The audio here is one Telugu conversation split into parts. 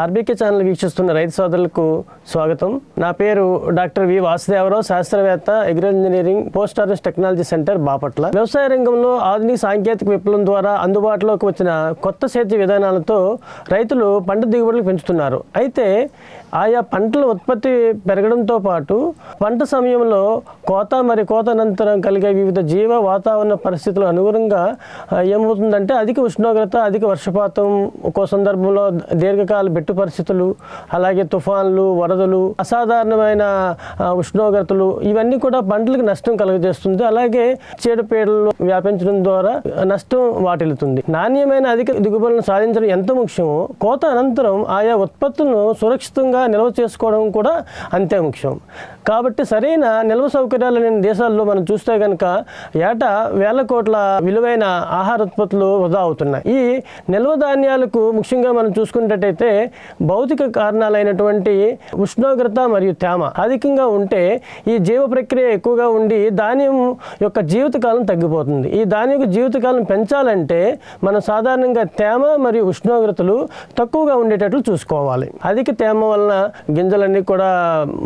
ఆర్బీకే ఛానల్ వీక్షిస్తున్న రైతు సోదరులకు స్వాగతం. నా పేరు డాక్టర్ వి వాసుదేవరావు శాస్త్రవేత్త agro engineering post harvest technology centre Bapatla. వ్యవసాయ రంగంలో ఆధునిక సాంకేతిక విప్లవం ద్వారా అందుబాటులోకి వచ్చిన కొత్త సేద్య విధానాలతో రైతులు పంట దిగుబడులు పెంచుతున్నారు. అయితే ఆయా పంటల ఉత్పత్తి పెరగడంతో పాటు పంట సమయంలో కోత మరి కోత అనంతరం కలిగే వివిధ జీవ వాతావరణ పరిస్థితులకు అనుగుణంగా ఏమవుతుందంటే అధిక ఉష్ణోగ్రత అధిక వర్షపాతం ఒక్కో సందర్భంలో దీర్ఘకాల బెట్టు పరిస్థితులు అలాగే తుఫాన్లు వరదలు అసాధారణమైన ఉష్ణోగ్రతలు ఇవన్నీ కూడా పంటలకు నష్టం కలుగజేస్తుంది. అలాగే చీడపీడలు వ్యాపించడం ద్వారా నష్టం వాటిల్లుతుంది. నాణ్యమైన అధిక దిగుబడులను సాధించడం ఎంత ముఖ్యమో కోత అనంతరం ఆయా ఉత్పత్తులను సురక్షితంగా నిల్వ చేసుకోవడం కూడా అంతే ముఖ్యం. కాబట్టి సరైన నిల్వ సౌకర్యాలు లేని దేశాల్లో మనం చూస్తే కనుక ఏటా వేల కోట్ల విలువైన ఆహార ఉత్పత్తులు వృధా అవుతున్నాయి. ఈ నిల్వ ధాన్యాలకు ముఖ్యంగా మనం చూసుకున్నట్టయితే భౌతిక కారణాలైనటువంటి ఉష్ణోగ్రత మరియు తేమ అధికంగా ఉంటే ఈ జీవ ప్రక్రియ ఎక్కువగా ఉండి ధాన్యం యొక్క జీవితకాలం తగ్గిపోతుంది. ఈ ధాన్యం యొక్క జీవితకాలం పెంచాలంటే మనం సాధారణంగా తేమ మరియు ఉష్ణోగ్రతలు తక్కువగా ఉండేటట్లు చూసుకోవాలి. అధిక తేమ వలన గింజలన్నీ కూడా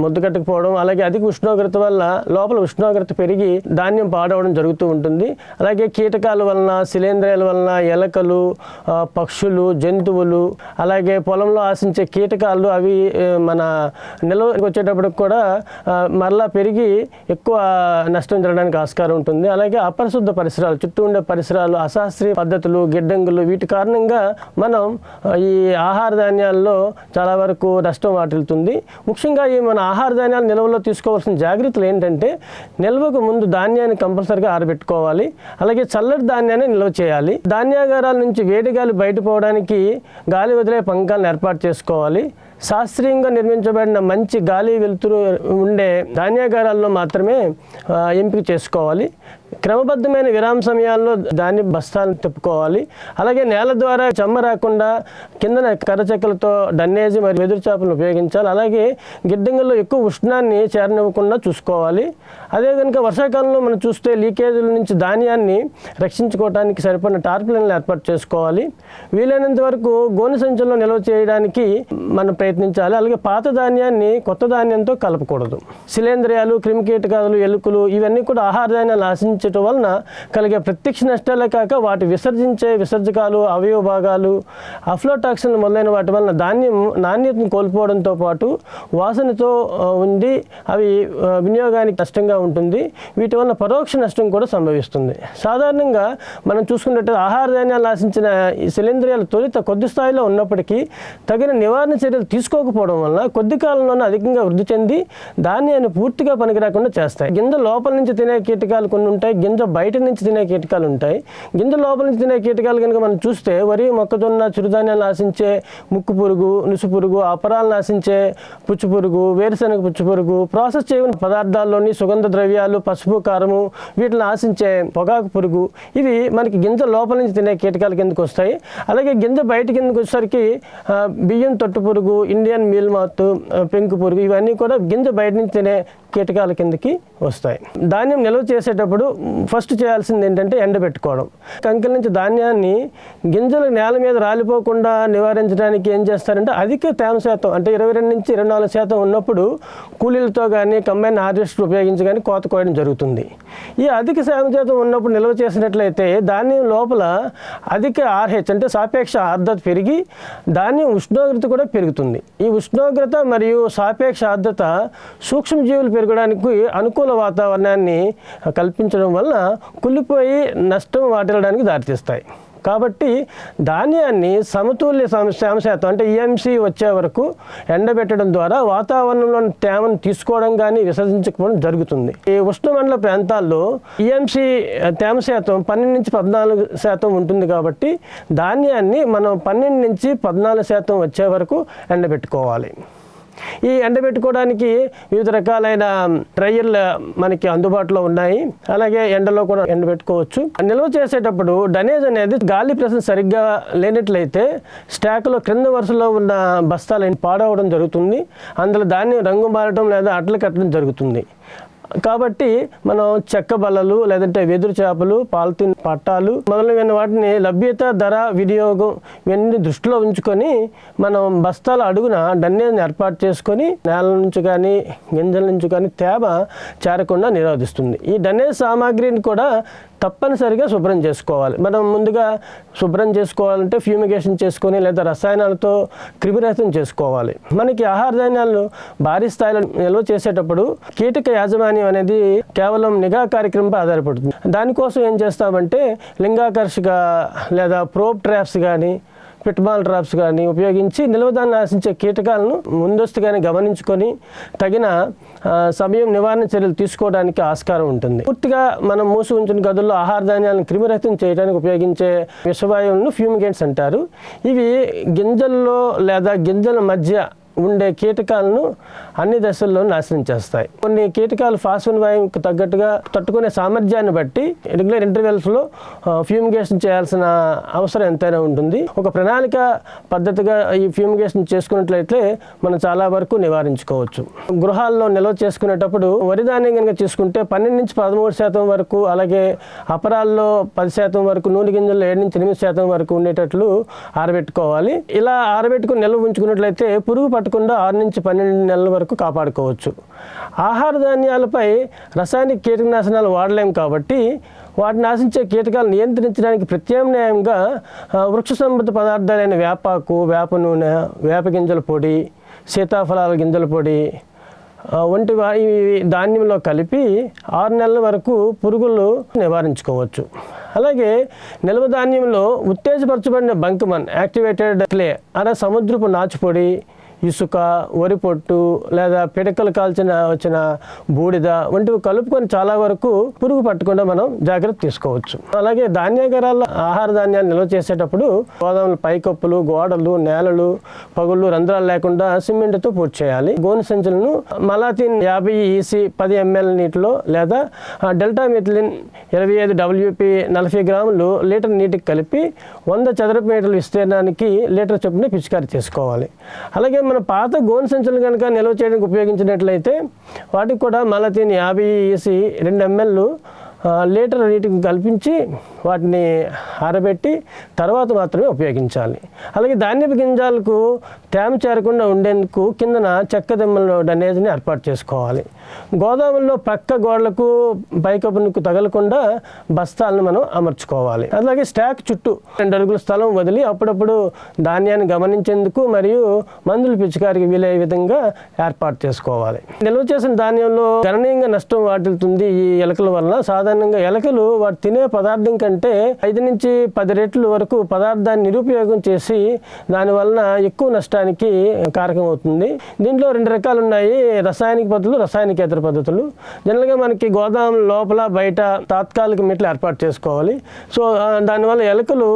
ముద్దకట్టుకుపోవడం అలాగే అధిక ఉష్ణోగ్రత వల్ల లోపల ఉష్ణోగ్రత పెరిగి ధాన్యం పాడవడం జరుగుతూ ఉంటుంది. అలాగే కీటకాల వలన శిలేంద్రాల వలన ఎలకలు పక్షులు జంతువులు అలాగే పొలంలో ఆశించే కీటకాలు అవి మన నిల్వ వచ్చేటప్పటికి కూడా మరలా పెరిగి ఎక్కువ నష్టం జరగడానికి ఆస్కారం ఉంటుంది. అలాగే అపరిశుద్ధ పరిసరాలు చుట్టూ ఉండే పరిసరాలు అశాస్త్రీయ పద్ధతులు గిడ్డంగులు వీటి కారణంగా మనం ఈ ఆహార ధాన్యాల్లో చాలా వరకు నష్టం వాటిల్తుంది. ముఖ్యంగా ఈ మన ఆహార ధాన్యాలు నిల్వలో తీసుకోవాల్సిన జాగ్రత్తలు ఏంటంటే నిల్వకు ముందు ధాన్యాన్ని కంపల్సరిగా ఆరబెట్టుకోవాలి. అలాగే చల్లటి ధాన్యాన్ని నిల్వ చేయాలి. ధాన్యాగారాల నుంచి వేడి గాలి బయటపోవడానికి గాలి వదిలే పంకాలను ఏర్పాటు చేసుకోవాలి. శాస్త్రీయంగా నిర్మించబడిన మంచి గాలి వెలుతురు ఉండే ధాన్యాగారాల్లో మాత్రమే ఎంపిక చేసుకోవాలి. క్రమబద్ధమైన విరామ సమయాల్లో దాన్ని బస్తాలను తిప్పుకోవాలి. అలాగే నేల ద్వారా చెమ్మ రాకుండా కిందన కర్రచెక్కలతో డన్నేజ్ మరియు వెదురు చేపలను ఉపయోగించాలి. అలాగే గిడ్డంగుల్లో ఎక్కువ ఉష్ణాన్ని చేరనివ్వకుండా చూసుకోవాలి. అదే కనుక వర్షాకాలంలో మనం చూస్తే లీకేజీల నుంచి ధాన్యాన్ని రక్షించుకోవడానికి సరిపడిన టార్పులను ఏర్పాటు చేసుకోవాలి. వీలైనంత వరకు గోనె సంచుల్లో నిల్వ చేయడానికి మనం ప్రయత్నించాలి. అలాగే పాత ధాన్యాన్ని కొత్త ధాన్యంతో కలపకూడదు. శిలేంద్రియాలు క్రిమికీటకాలు ఎలుకలు ఇవన్నీ కూడా ఆహార ధాన్యాలు ఆశించటం వలన కలిగే ప్రత్యక్ష నష్టాలే కాక వాటి విసర్జించే విసర్జకాలు అవయవ భాగాలు అఫ్లోటాక్సిన్ మొదలైన వాటి వలన ధాన్యం నాణ్యతను కోల్పోవడంతో పాటు వాసనతో ఉండి అవి వినియోగానికి నష్టంగా ఉంటుంది. వీటి వలన పరోక్ష నష్టం కూడా సంభవిస్తుంది. సాధారణంగా మనం చూసుకున్నట్టు ఆహార ధాన్యాలు ఆశించిన ఈ శిలీంద్రియాలు తొలిత కొద్ది స్థాయిలో ఉన్నప్పటికీ తగిన నివారణ చర్యలు తీసుకోకపోవడం వలన కొద్ది కాలంలోనే అధికంగా వృద్ధి చెంది ధాన్యాన్ని పూర్తిగా పనికిరాకుండా చేస్తాయి. గింజ లోపల నుంచి తినే కీటకాలు కొన్ని ఉంటాయి. గింజ బయట నుంచి తినే కీటకాలు ఉంటాయి. గింజ లోపల నుంచి తినే కీటకాలు కనుక మనం చూస్తే వరి మొక్కజొన్న చిరుధాన్యాలు ఆశించే ముక్కు పురుగు నుసు పురుగు అపరాలు నాశించే పుచ్చు పురుగు వేరుశనగ పుచ్చు పురుగు ప్రాసెస్ చేయని పదార్థాల్లోని సుగంధ ద్రవ్యాలు పసుపు కారము వీటిని ఆశించే పొగాకు పురుగు. ఇవి మనకి గింజ లోపల నుంచి తినే కీటకాల కిందకు వస్తాయి. అలాగే గింజ బయట కిందకు వచ్చేసరికి బియ్యం తొట్టు పురుగు ఇండియన్ మీల్ మాత్ పెంకు పురుగు ఇవన్నీ కూడా గింజ బయట నుంచి తినే కీటకాల కిందకి వస్తాయి. ధాన్యం నిల్వ చేసేటప్పుడు ఫస్ట్ చేయాల్సింది ఏంటంటే ఎండబెట్టుకోవడం కంకెల నుంచి ధాన్యాన్ని గింజలు నేల మీద రాలిపోకుండా నివారించడానికి ఏం చేస్తారంటే అధిక తేమ శాతం అంటే ఇరవై రెండు నుంచి ఇరవై నాలుగు శాతం ఉన్నప్పుడు కూలీలతో కానీ కంబైన్ హార్వెస్టర్ ఉపయోగించి కానీ కోత కోయడం జరుగుతుంది. ఈ అధిక తేమ శాతం ఉన్నప్పుడు నిల్వ చేసినట్లయితే ధాన్యం లోపల అధిక ఆర్హెచ్ అంటే సాపేక్ష ఆర్ద్రత పెరిగి ధాన్యం ఉష్ణోగ్రత కూడా పెరుగుతుంది. ఈ ఉష్ణోగ్రత మరియు సాపేక్ష ఆర్ద్రత సూక్ష్మజీవులు పెరగడానికి అనుకూల వాతావరణాన్ని కల్పించడం వలన కుళ్ళిపోయి నష్టం వాటిల్లడానికి దారితీస్తాయి. కాబట్టి ధాన్యాన్ని సమతుల్య తేమ శాతం అంటే ఈఎంసీ వచ్చే వరకు ఎండబెట్టడం ద్వారా వాతావరణంలోని తేమను తీసుకోవడం కానీ విసర్జించకపోవడం జరుగుతుంది. ఈ ఉష్ణమండల ప్రాంతాల్లో ఈఎంసీ తేమ శాతం పన్నెండు నుంచి పద్నాలుగు శాతం ఉంటుంది కాబట్టి ధాన్యాన్ని మనం పన్నెండు నుంచి పద్నాలుగు శాతం వచ్చే వరకు ఎండబెట్టుకోవాలి. ఈ ఎండబెట్టుకోవడానికి వివిధ రకాలైన డ్రైయర్లు మనకి అందుబాటులో ఉన్నాయి. అలాగే ఎండలో కూడా ఎండబెట్టుకోవచ్చు. నిల్వ చేసేటప్పుడు డనేజ్ అనేది గాలి ప్రసరణ సరిగ్గా లేనట్లయితే స్టాక్లో క్రింద వరుసలో ఉన్న బస్తాలు పాడవడం జరుగుతుంది. అందులో ధాన్యం రంగు మారడం లేదా అట్లు కట్టడం జరుగుతుంది. కాబట్టి మనం చెక్క బల్లలు లేదంటే వెదురు చేపలు పాలిథిన్ పట్టాలు మొదలైన వాటిని లభ్యత ధర వినియోగం ఇవన్నీ దృష్టిలో ఉంచుకొని మనం బస్తాల అడుగున డన్నేని ఏర్పాటు చేసుకొని నేల నుంచి కానీ గింజల నుంచి కానీ తేమ చేరకుండా నిరోధిస్తుంది. ఈ డన్నే సామాగ్రిని కూడా తప్పనిసరిగా శుభ్రం చేసుకోవాలి. మనం ముందుగా శుభ్రం చేసుకోవాలంటే ఫ్యూమిగేషన్ చేసుకొని లేదా రసాయనాలతో క్రిమిరహితం చేసుకోవాలి. మనకి ఆహార ధాన్యాలను భారీ స్థాయిలో నిల్వ చేసేటప్పుడు కీటక యాజమాన్యం అనేది కేవలం నిఘా కార్యక్రమంపై ఆధారపడుతుంది. దానికోసం ఏం చేస్తామంటే లింగాకర్షక లేదా ప్రోప్ ట్రాప్స్ కానీ పిట్మాల్ ట్రాప్స్ కానీ ఉపయోగించి నిల్వదాన్ని ఆశించే కీటకాలను ముందస్తుగానే గమనించుకొని తగిన సమయం నివారణ చర్యలు తీసుకోవడానికి ఆస్కారం ఉంటుంది. పూర్తిగా మనం మూసి ఉంచిన గదుల్లో ఆహార ధాన్యాలను క్రిమిరహితం చేయడానికి ఉపయోగించే విషవాయువులను ఫ్యూమిగేట్స్ అంటారు. ఇవి గింజల్లో లేదా గింజల మధ్య ఉండే కీటకాలను అన్ని దశల్లో నాశనం చేస్తాయి. కొన్ని కీటకాలు ఫాస్ఫన్ వాయువుకు తగ్గట్టుగా తట్టుకునే సామర్థ్యాన్ని బట్టి రెగ్యులర్ ఇంటర్వెల్స్లో ఫ్యూమిగేషన్ చేయాల్సిన అవసరం ఎంతైనా ఉంటుంది. ఒక ప్రణాళిక పద్ధతిగా ఈ ఫ్యూమిగేషన్ చేసుకున్నట్లయితే మనం చాలా వరకు నివారించుకోవచ్చు. గృహాల్లో నిల్వ చేసుకునేటప్పుడు వరి ధాన్యం కనుక తీసుకుంటే పన్నెండు నుంచి పదమూడు శాతం వరకు అలాగే అపరాల్లో పది శాతం వరకు నూనె గింజల్లో ఏడు నుంచి ఎనిమిది శాతం వరకు ఉండేటట్లు ఆరబెట్టుకోవాలి. ఇలా ఆరబెట్టుకుని నిల్వ ఉంచుకున్నట్లయితే పురుగు పట్టకుండా ఆరు నుంచి పన్నెండు నెలల వరకు కాపాడుకోవచ్చు. ఆహార ధాన్యాలపై రసాయనిక కీటకనాశనాలు వాడలేము కాబట్టి వాటిని ఆశించే కీటకాలను నియంత్రించడానికి ప్రత్యామ్నాయంగా వృక్ష సంబంధ పదార్థాలైన వేపాకు వేప నూనె వేప గింజల పొడి సీతాఫలాల గింజల పొడి వంటి ధాన్యంలో కలిపి ఆరు నెలల వరకు పురుగులు నివారించుకోవచ్చు. అలాగే నిల్వ ధాన్యంలో ఉత్తేజపరచబడిన బంకమన్ యాక్టివేటెడ్ క్లే అనే సముద్రపు నాచుపొడి ఇసుక వరి పొట్టు లేదా పిడకలు కాల్చిన వచ్చిన బూడిద వంటివి కలుపుకొని చాలా వరకు పురుగు పట్టకుండా మనం జాగ్రత్త తీసుకోవచ్చు. అలాగే ధాన్యాగారాల్లో ఆహార ధాన్యాన్ని నిల్వ చేసేటప్పుడు గోదాముల పైకప్పులు గోడలు నేలలు పగుళ్ళు రంధ్రాలు లేకుండా సిమెంట్తో పూర్తి చేయాలి. గోను సంచులను మలాతిన్ యాభై ఈసీ పది ఎంఎల్ నీటిలో లేదా డెల్టా మిథిలిన్ ఇరవై ఐదు డబ్ల్యూపీ నలభై గ్రాములు లీటర్ నీటికి కలిపి వంద చదరపు మీటర్ల విస్తీర్ణానికి లీటర్ చొప్పున పిచికారి చేసుకోవాలి. అలాగే మన పాత గోను సంచులు కనుక నిల్వ చేయడానికి ఉపయోగించినట్లయితే వాటికి కూడా మలతీన్ యాభై వేసి రెండు ఎంఎల్ లీటర్ నీటికి కల్పించి వాటిని ఆరబెట్టి తర్వాత మాత్రమే ఉపయోగించాలి. అలాగే ధాన్యపు గింజాలకు తేమ చేరకుండా ఉండేందుకు కిందన చెక్క దెమ్మల డనేజ్ని ఏర్పాటు చేసుకోవాలి. గోదాముల్లో పక్క గోడలకు పైకప్పులకు తగలకుండా బస్తాలను మనం అమర్చుకోవాలి. అలాగే స్టాక్ చుట్టూ రెండు అడుగుల స్థలం వదిలి అప్పుడప్పుడు ధాన్యాన్ని గమనించేందుకు మరియు మందులు పిచికారికి వీలయ్యే విధంగా ఏర్పాటు చేసుకోవాలి. నిల్వ చేసిన ధాన్యంలో గణనీయంగా నష్టం వాటిల్తుంది ఈ ఎలకల వల్ల సాధారణంగా ఎలకలు వాటి తినే పదార్థం కంటే ఐదు నుంచి పది రెట్లు వరకు పదార్థాన్ని నిరుపయోగం చేసి దానివలన ఎక్కువ నష్టానికి కారకం అవుతుంది. దీంట్లో రెండు రకాలు ఉన్నాయి. రసాయనిక పద్ధతులు రసాయనికేతర పద్ధతులు. జనరల్గా మనకి గోదాం లోపల బయట తాత్కాలిక మెట్లు ఏర్పాటు చేసుకోవాలి. సో దానివల్ల ఎలుకలు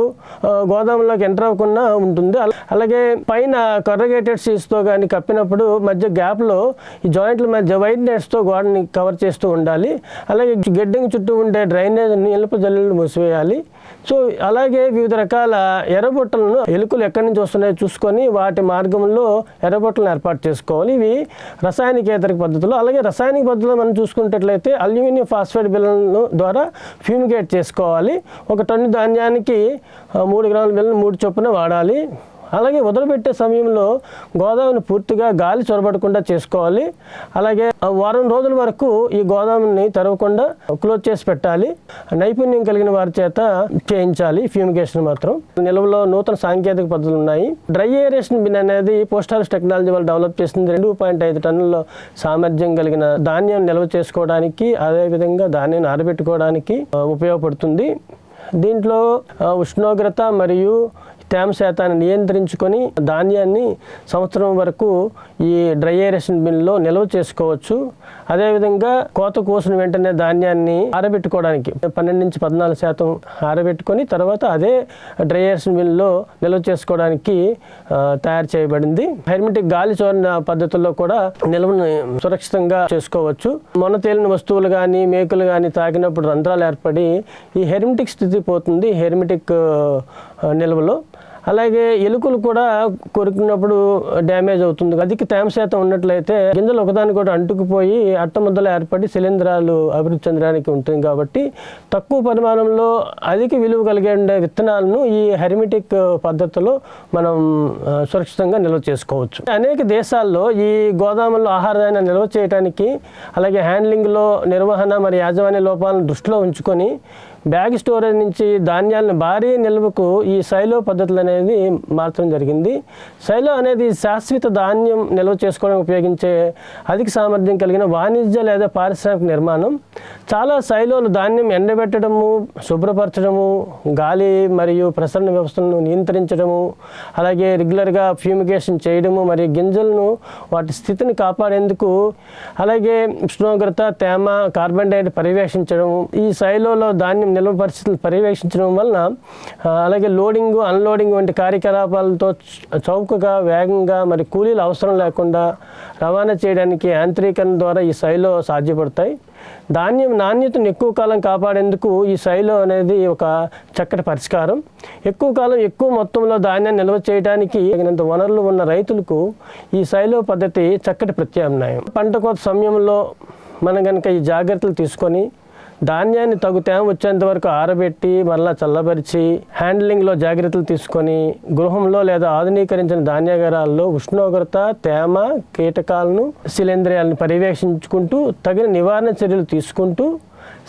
గోదాములోకి గోదాంలోకి ఎంటర్ అవ్వకుండా ఉంటుంది. అలాగే పైన కర్రగేటెడ్ సీట్స్తో కానీ కప్పినప్పుడు మధ్య గ్యాప్లో ఈ జాయింట్ల మధ్య వైట్ నెట్స్తో గోడని కవర్ చేస్తూ ఉండాలి. అలాగే గెడ్డింగ్ చుట్టూ ఉండే డ్రైనేజ్ నిలుపు జల్లులు మూసివేయాలి చేయాలి. సో అలాగే వివిధ రకాల ఎర్రబొట్టలను ఎలుకలు ఎక్కడి నుంచి వస్తున్నాయో చూసుకొని వాటి మార్గంలో ఎర్రబొట్టలను ఏర్పాటు చేసుకోవాలి. ఇవి రసాయనికేతర పద్ధతులు. అలాగే రసాయనిక పద్ధతిలో మనం చూసుకున్నట్లయితే అల్యూమినియం ఫాస్ఫేట్ బిల్లను ద్వారా ఫ్యూమిగేట్ చేసుకోవాలి. ఒక టన్ను ధాన్యానికి మూడు గ్రాముల బిల్లను మూడు చొప్పున వాడాలి. అలాగే వదిలిపెట్టే సమయంలో గోదావరిని పూర్తిగా గాలి చొరబడకుండా చేసుకోవాలి. అలాగే వారం రోజుల వరకు ఈ గోదావరిని తెరవకుండా క్లోజ్ చేసి పెట్టాలి. నైపుణ్యం కలిగిన వారి చేత చేయించాలి. ఫ్యూమిగేషన్ మాత్రం. నిల్వలో నూతన సాంకేతిక పద్ధతులు ఉన్నాయి. డ్రై ఏరేషన్ బిన్ అనేది పోస్ట్ హార్వెస్ట్ టెక్నాలజీ వాళ్ళు డెవలప్ చేసింది. రెండు పాయింట్ ఐదు టన్నుల సామర్థ్యం కలిగిన ధాన్యం నిల్వ చేసుకోవడానికి అదేవిధంగా ధాన్యాన్ని ఆరబెట్టుకోవడానికి ఉపయోగపడుతుంది. దీంట్లో ఉష్ణోగ్రత మరియు తేమ శాతాన్ని నియంత్రించుకొని ధాన్యాన్ని సంవత్సరం వరకు ఈ డ్రై ఏరేషన్ బిన్లో నిల్వ చేసుకోవచ్చు. అదేవిధంగా కోత కోసిన వెంటనే ధాన్యాన్ని ఆరబెట్టుకోవడానికి పన్నెండు నుంచి పద్నాలుగు శాతం ఆరబెట్టుకొని తర్వాత అదే డ్రై ఏరేషన్ బిన్లో నిల్వ చేసుకోవడానికి తయారు చేయబడింది. హెర్మిటిక్ గాలి చోరణ పద్ధతుల్లో కూడా నిల్వను సురక్షితంగా చేసుకోవచ్చు. మొన్న తేలిన వస్తువులు కానీ మేకులు కానీ తాకినప్పుడు రంధ్రాలు ఏర్పడి ఈ హెర్మిటిక్ స్థితి పోతుంది. హెర్మిటిక్ నిల్వలో. అలాగే ఎలుకలు కూడా కొరికినప్పుడు డ్యామేజ్ అవుతుంది. అధిక తేమ శాతం ఉన్నట్లయితే గింజలు కూడా అంటుకుపోయి అట్టముద్దలు ఏర్పడి శిలీంధ్రాలు అభివృద్ధి చెందడానికి ఉంటుంది కాబట్టి తక్కువ పరిమాణంలో అధిక విలువ కలిగే ఉండే విత్తనాలను ఈ హెర్మిటిక్ పద్ధతిలో మనం సురక్షితంగా నిల్వ చేసుకోవచ్చు. అనేక దేశాల్లో ఈ గోదాముల్లో ఆహారాన్ని నిల్వ చేయడానికి అలాగే హ్యాండ్లింగ్లో నిర్వహణ మరి యాజమాన్య లోపాలను దృష్టిలో ఉంచుకొని బ్యాగ్ స్టోరేజ్ నుంచి ధాన్యాలను భారీ నిల్వకు ఈ సైలో పద్ధతులు అనేది మార్చడం జరిగింది. సైలో అనేది శాశ్వత ధాన్యం నిల్వ చేసుకోవడానికి ఉపయోగించే అధిక సామర్థ్యం కలిగిన వాణిజ్య లేదా పారిశ్రామిక నిర్మాణం. చాలా సైలోలు ధాన్యం ఎండబెట్టడము శుభ్రపరచడము గాలి మరియు ప్రసరణ వ్యవస్థలను నియంత్రించడము అలాగే రెగ్యులర్గా ఫ్యూమిగేషన్ చేయడము మరియు గింజలను వాటి స్థితిని కాపాడేందుకు అలాగే ఉష్ణోగ్రత తేమ కార్బన్ డైఆక్సైడ్ పర్యవేక్షించడం ఈ శైలిలో ధాన్యం నిల్వ పరిస్థితులు పర్యవేక్షించడం వలన అలాగే లోడింగ్ అన్లోడింగ్ వంటి కార్యకలాపాలతో చౌకగా వేగంగా మరి కూలీలు అవసరం లేకుండా రవాణా చేయడానికి యాంత్రీకరణ ద్వారా ఈ శైలో సాధ్యపడతాయి. ధాన్యం నాణ్యతను ఎక్కువ కాలం కాపాడేందుకు ఈ శైలి అనేది ఒక చక్కటి పరిష్కారం. ఎక్కువ కాలం ఎక్కువ మొత్తంలో ధాన్యాన్ని నిల్వ చేయడానికి తగినంత వనరులు ఉన్న రైతులకు ఈ శైలో పద్ధతి చక్కటి ప్రత్యామ్నాయం. పంట కోత సమయంలో మనం కనుక ఈ జాగ్రత్తలు తీసుకొని ధాన్యాన్ని తగు తేమ వచ్చేంత వరకు ఆరబెట్టి మరలా చల్లబరిచి హ్యాండ్లింగ్లో జాగ్రత్తలు తీసుకొని గృహంలో లేదా ఆధునీకరించిన ధాన్యాగారాల్లో ఉష్ణోగ్రత తేమ కీటకాలను శిలేంద్రియాలను పర్యవేక్షించుకుంటూ తగిన నివారణ చర్యలు తీసుకుంటూ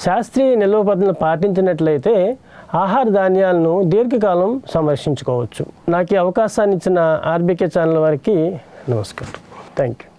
శాస్త్రీయ నిల్వ పద్ధతులను పాటించినట్లయితే ఆహార ధాన్యాలను దీర్ఘకాలం సంరక్షించుకోవచ్చు. నాకు ఈ అవకాశాన్ని ఇచ్చిన ఆర్బీకే ఛానల్ వారికి నమస్కారం. Thank you